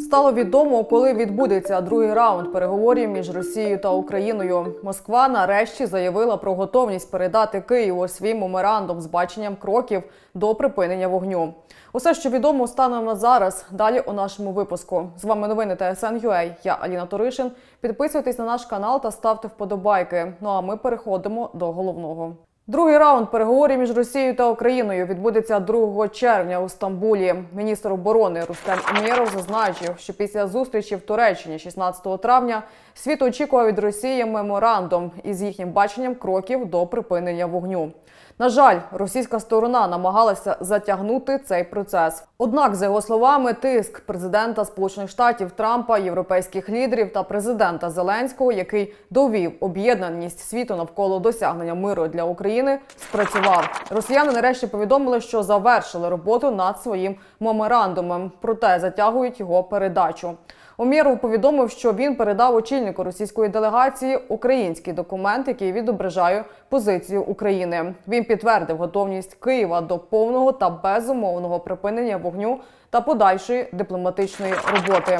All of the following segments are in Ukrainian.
Стало відомо, коли відбудеться другий раунд переговорів між Росією та Україною. Москва нарешті заявила про готовність передати Києву свій меморандум з баченням кроків до припинення вогню. Усе, що відомо станом на зараз, далі у нашому випуску. З вами новини ТСН.UA. Я Аліна Туришин. Підписуйтесь на наш канал та ставте вподобайки. Ну а ми переходимо до головного. Другий раунд переговорів між Росією та Україною відбудеться 2 червня у Стамбулі. Міністр оборони Рустем Умєров зазначив, що після зустрічі в Туреччині 16 травня світ очікував від Росії меморандум із їхнім баченням кроків до припинення вогню. На жаль, російська сторона намагалася затягнути цей процес. Однак, за його словами, тиск президента Сполучених Штатів Трампа, європейських лідерів та президента Зеленського, який довів об'єднаність світу навколо досягнення миру для України, спрацював. Росіяни нарешті повідомили, що завершили роботу над своїм меморандумом, проте затягують його передачу. Омєров повідомив, що він передав очільнику російської делегації український документ, який відображає позицію України. Він підтвердив готовність Києва до повного та безумовного припинення вогню та подальшої дипломатичної роботи.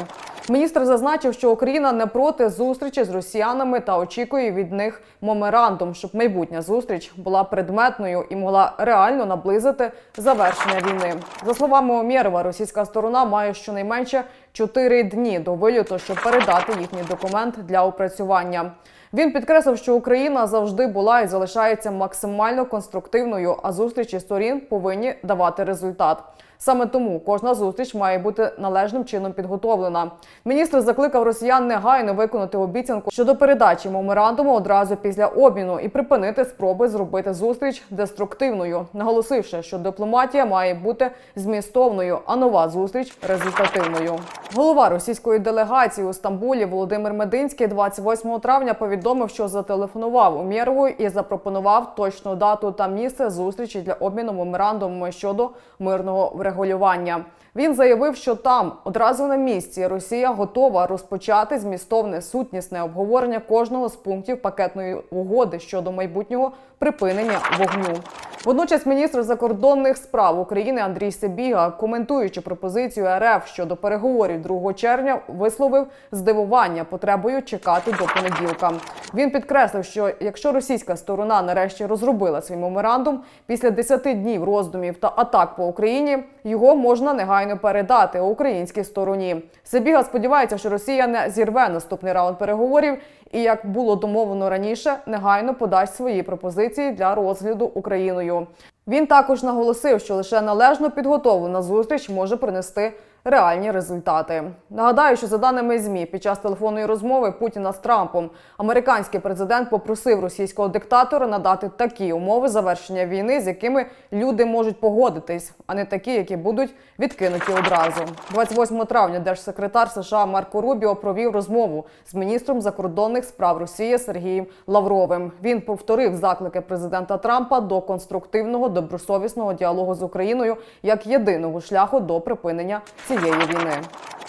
Міністр зазначив, що Україна не проти зустрічі з росіянами та очікує від них меморандум, щоб майбутня зустріч була предметною і могла реально наблизити завершення війни. За словами Омєрова, російська сторона має щонайменше чотири дні до виліту, щоб передати їхній документ для опрацювання. Він підкреслив, що Україна завжди була і залишається максимально конструктивною, а зустрічі сторін повинні давати результат. Саме тому кожна зустріч має бути належним чином підготовлена. Міністр закликав росіян негайно виконати обіцянку щодо передачі меморандуму одразу після обміну і припинити спроби зробити зустріч деструктивною, наголосивши, що дипломатія має бути змістовною, а нова зустріч результативною. Голова російської делегації у Стамбулі Володимир Мединський 28 травня повідомив, що зателефонував Умєрову і запропонував точну дату та місце зустрічі для обміну меморандумами щодо мирного врегулювання регулювання. Він заявив, що там одразу на місці Росія готова розпочати змістовне сутнісне обговорення кожного з пунктів пакетної угоди щодо майбутнього припинення вогню. Водночас міністр закордонних справ України Андрій Сибіга, коментуючи пропозицію РФ щодо переговорів 2 червня, висловив здивування потребою чекати до понеділка. Він підкреслив, що якщо російська сторона нарешті розробила свій меморандум після 10 днів роздумів та атак по Україні, його можна негайно передати українській стороні. Сибіга сподівається, що Росія не зірве наступний раунд переговорів і, як було домовлено раніше, негайно подасть свої пропозиції для розгляду Україною. Він також наголосив, що лише належно підготовлена зустріч може принести реальні результати. Нагадаю, що за даними змі, під час телефонної розмови Путіна з Трампом американський президент попросив російського диктатора надати такі умови завершення війни, з якими люди можуть погодитись, а не такі, які будуть відкинуті одразу. 28 травня держсекретар США Марко Рубіо провів розмову з міністром закордонних справ Росії Сергієм Лавровим. Він повторив заклики президента Трампа до конструктивного добросовісного діалогу з Україною як єдиного шляху до припинення цієї війни.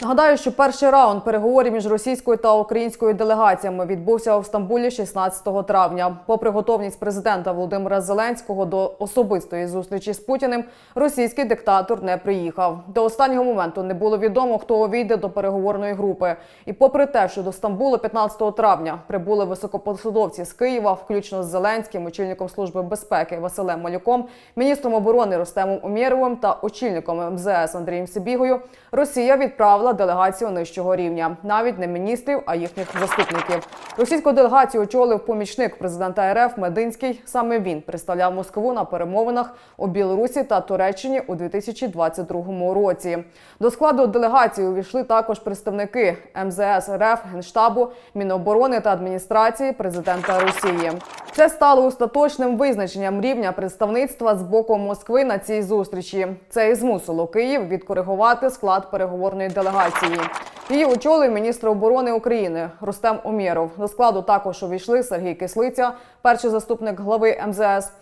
Нагадаю, що перший раунд переговорів між російською та українською делегаціями відбувся у Стамбулі 16 травня. Попри готовність президента Володимира Зеленського до особистої зустрічі з Путіним, російський диктатор не приїхав. До останнього моменту не було відомо, хто увійде до переговорної групи. І попри те, що до Стамбулу 15 травня прибули високопосадовці з Києва, включно з Зеленським, очільником служби безпеки Василем Малюком, міністром оборони Рустемом Умєровим та очільником МЗС Андрієм Сибігою, Росія відправила делегацію нижчого рівня, навіть не міністрів, а їхніх заступників. Російську делегацію очолив помічник президента РФ Мединський. Саме він представляв Москву на перемовинах у Білорусі та Туреччині у 2022 році. До складу делегації увійшли також представники МЗС РФ, Генштабу, Міноборони та адміністрації президента Росії. Це стало остаточним визначенням рівня представництва з боку Москви на цій зустрічі. Це і змусило Київ відкоригувати склад переговорної делегації. Її очолив міністр оборони України Рустем Омєров. До складу також увійшли Сергій Кислиця, перший заступник глави МЗС,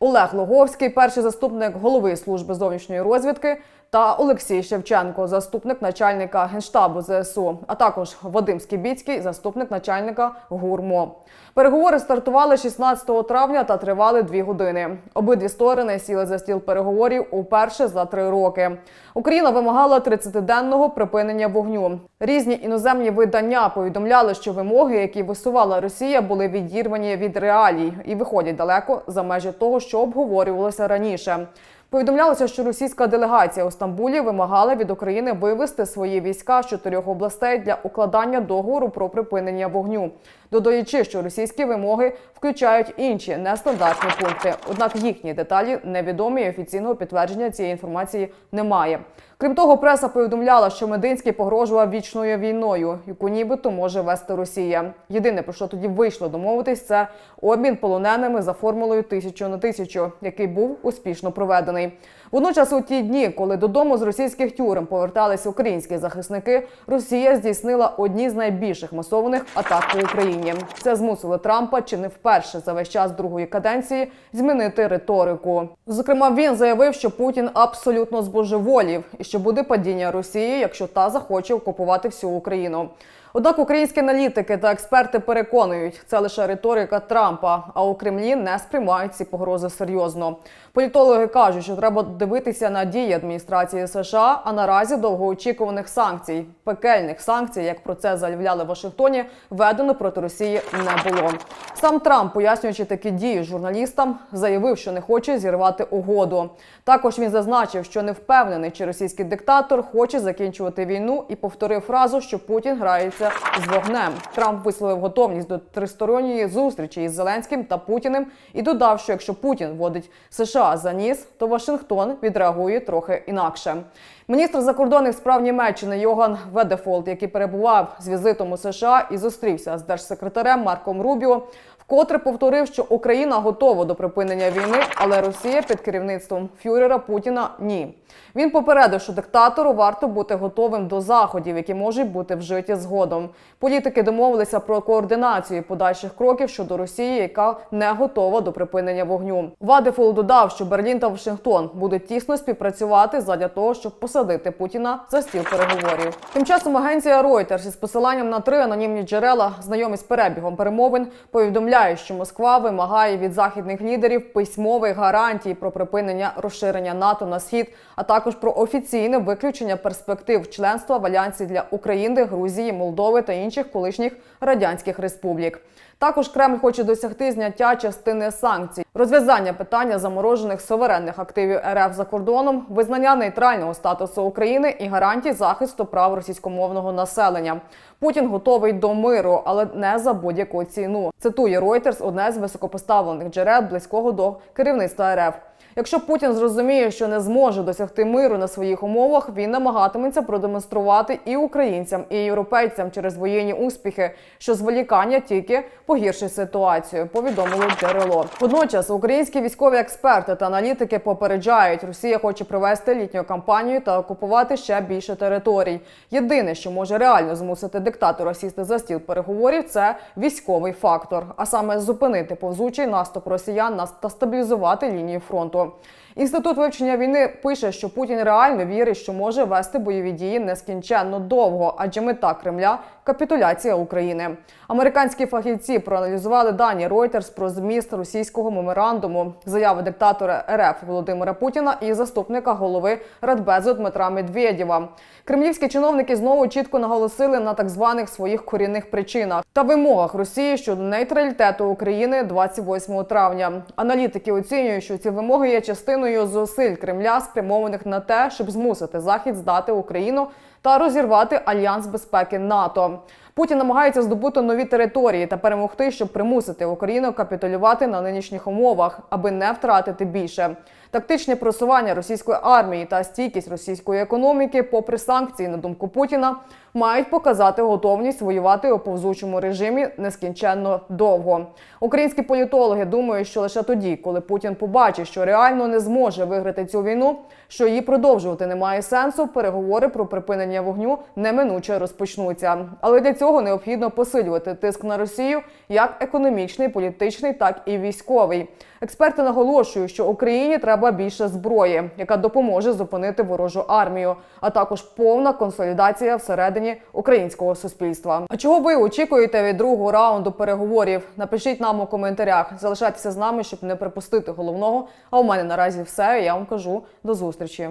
Олег Логовський, перший заступник голови служби зовнішньої розвідки, та Олексій Шевченко, заступник начальника генштабу ЗСУ, а також Вадим Скібіцький, заступник начальника ГУРМО. Переговори стартували 16 травня та тривали дві години. Обидві сторони сіли за стіл переговорів уперше за три роки. Україна вимагала 30-денного припинення вогню. Різні іноземні видання повідомляли, що вимоги, які висувала Росія, були відірвані від реалій і виходять далеко за межі того, що обговорювалося раніше. Повідомлялося, що російська делегація у Стамбулі вимагала від України вивести свої війська з чотирьох областей для укладання договору про припинення вогню, додаючи, що російські вимоги включають інші нестандартні пункти. Однак їхні деталі невідомі і офіційного підтвердження цієї інформації немає. Крім того, преса повідомляла, що Мединський погрожував вічною війною, яку нібито може вести Росія. Єдине про що тоді вийшло домовитись, це обмін полоненими за формулою тисячу на тисячу, який був успішно проведений. Водночас, у ті дні, коли додому з російських тюрем повертались українські захисники, Росія здійснила одні з найбільших масованих атак по Україні. Це змусило Трампа чи не вперше за весь час другої каденції змінити риторику. Зокрема, він заявив, що Путін абсолютно збожеволів і що буде падіння Росії, якщо та захоче окупувати всю Україну. Однак українські аналітики та експерти переконують, це лише риторика Трампа, а у Кремлі не сприймають ці погрози серйозно. Політологи кажуть, що треба дивитися на дії адміністрації США, а наразі довгоочікуваних санкцій, пекельних санкцій, як про це заявляли в Вашингтоні, введено проти Росії не було. Сам Трамп, пояснюючи такі дії журналістам, заявив, що не хоче зірвати угоду. Також він зазначив, що не впевнений, чи російський диктатор хоче закінчувати війну, і повторив фразу, що Путін грається з вогнем. Трамп висловив готовність до тристоронньої зустрічі із Зеленським та Путіним і додав, що якщо Путін вводить США за ніс, то Вашингтон відреагує трохи інакше. Міністр закордонних справ Німеччини Йоган Ведефолд, який перебував з візитом у США і зустрівся з держсекретарем Марком Рубіо, вкотре повторив, що Україна готова до припинення війни, але Росія під керівництвом фюрера Путіна ні. Він попередив, що диктатору варто бути готовим до заходів, які можуть бути вжиті згодом. Політики домовилися про координацію подальших кроків щодо Росії, яка не готова до припинення вогню. Вадефол додав, що Берлін та Вашингтон будуть тісно співпрацювати задля того, щоб посадити Путіна за стіл переговорів. Тим часом агенція Reuters із посиланням на три анонімні джерела, знайомі з перебігом перемовин, повідомляє, що Москва вимагає від західних лідерів письмових гарантій про припинення розширення НАТО на схід, а також про офіційне виключення перспектив членства в альянсі для України, Грузії, Молдови та інших колишніх радянських республік. Також Кремль хоче досягти зняття частини санкцій, розв'язання питання заморожених суверенних активів РФ за кордоном, визнання нейтрального статусу України і гарантій захисту прав російськомовного населення. Путін готовий до миру, але не за будь-яку ціну. Цитує Reuters, одне з високопоставлених джерел близького до керівництва РФ. Якщо Путін зрозуміє, що не зможе досягти миру на своїх умовах, він намагатиметься продемонструвати і українцям, і європейцям через воєнні успіхи, що зволікання тільки погіршить ситуацію. Повідомило джерело. Водночас українські військові експерти та аналітики попереджають, Росія хоче провести літню кампанію та окупувати ще більше територій. Єдине, що може реально змусити диктатора сісти за стіл переговорів, це військовий фактор, а саме зупинити повзучий наступ росіян та стабілізувати лінію фронту. Інститут вивчення війни пише, що Путін реально вірить, що може вести бойові дії нескінченно довго, адже мета Кремля капітуляція України. Американські фахівці проаналізували дані Reuters про зміст російського меморандуму, заяви диктатора РФ Володимира Путіна і заступника голови Радбезу Дмитра Медведєва. Кремлівські чиновники знову чітко наголосили на так званих своїх корінних причинах та вимогах Росії щодо нейтралітету України 28 травня. Аналітики оцінюють, що ці вимоги є частиною зусиль Кремля, спрямованих на те, щоб змусити Захід здати Україну та розірвати альянс безпеки НАТО. Путін намагається здобути нові території та перемогти, щоб примусити Україну капітулювати на нинішніх умовах, аби не втратити більше. Тактичне просування російської армії та стійкість російської економіки, попри санкції, на думку Путіна, мають показати готовність воювати у повзучому режимі нескінченно довго. Українські політологи думають, що лише тоді, коли Путін побачить, що реально не зможе виграти цю війну, що її продовжувати немає сенсу, переговори про припинення припинення вогню неминуче розпочнуться. Але для цього необхідно посилювати тиск на Росію як економічний, політичний, так і військовий. Експерти наголошують, що Україні треба більше зброї, яка допоможе зупинити ворожу армію, а також повна консолідація всередині українського суспільства. А чого ви очікуєте від другого раунду переговорів? Напишіть нам у коментарях. Залишайтеся з нами, щоб не припустити головного. А у мене наразі все. Я вам кажу до зустрічі.